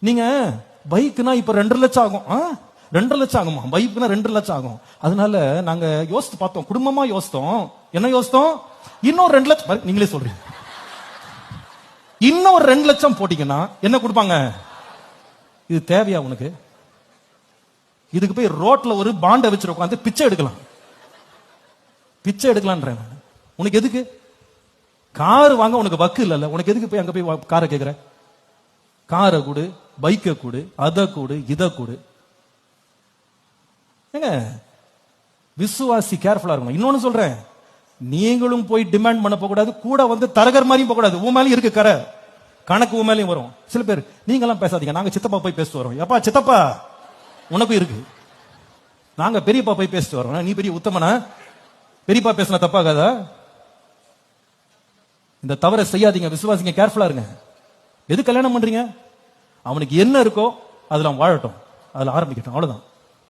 நீங்க பைக்குனா இப்ப ரெண்டரை லட்சம் ஆகும். ஆ? ரெண்டரை லட்சம் ஆகுமா? பைக்குனா ரெண்டு லட்சம் ஆகும். அதனால நாங்க யோசித்து பார்த்தோம். குடும்பமா யோசித்தோம். என்ன யோசித்தோம்? இன்னும் ரெண்டு லட்சம் நீங்களே சொல்றீங்க. இன்னும் ஒரு ரெண்டு லட்சம் போட்டீங்கன்னா என்ன கொடுப்பாங்க? இது தேவையா உனக்கு? இதுக்கு போய் ரோட்ல ஒரு பாண்டை வச்சு உட்காந்து பிச்சை எடுக்கலாம். பிச்சை எடுக்கலான்றேன் நான். உனக்கு எதுக்கு? கார் வாங்க உனக்கு வக்கு இல்லைல்ல. உனக்கு எதுக்கு போய் அங்க போய் காரை கேட்குற காரை கொடு. பைக்கை கொடு அதை கொடு இதை கொடு. ஏங்க விசுவாசி கேர்ஃபுல்லா இருக்கணும் இன்னொன்னு சொல்றேன். நீங்களும் போய் டிமாண்ட் பண்ண போகக்கூடாது கூட வந்து தரகர் மாதிரியும் போகக்கூடாது. உன் மேலேயும் இருக்கு கரை. கணக்கு உன் மேலேயும் வரும். சில பேர் நீங்களாம் பேசாதீங்க. நாங்க சித்தப்பா போய் பேசிட்டு வரோம். எப்பா சித்தப்பா? உனக்கும் இருக்கு. நாங்க பெரியப்பா போய் பேசிட்டு வரோம். நீ பெரிய உத்தமனா? பெரியப்பா பேசின தப்பாகாதா? இந்த தவறை செய்யாதீங்க. விசுவாசிங்க கேர்ஃபுல்லா இருங்க. எது கல்யாணம் பண்றீங்க? அவனுக்கு என்ன இருக்கோ அதில் அவன் வாழட்டும். அதில் ஆரம்பிக்கட்டும். அவ்வளோதான்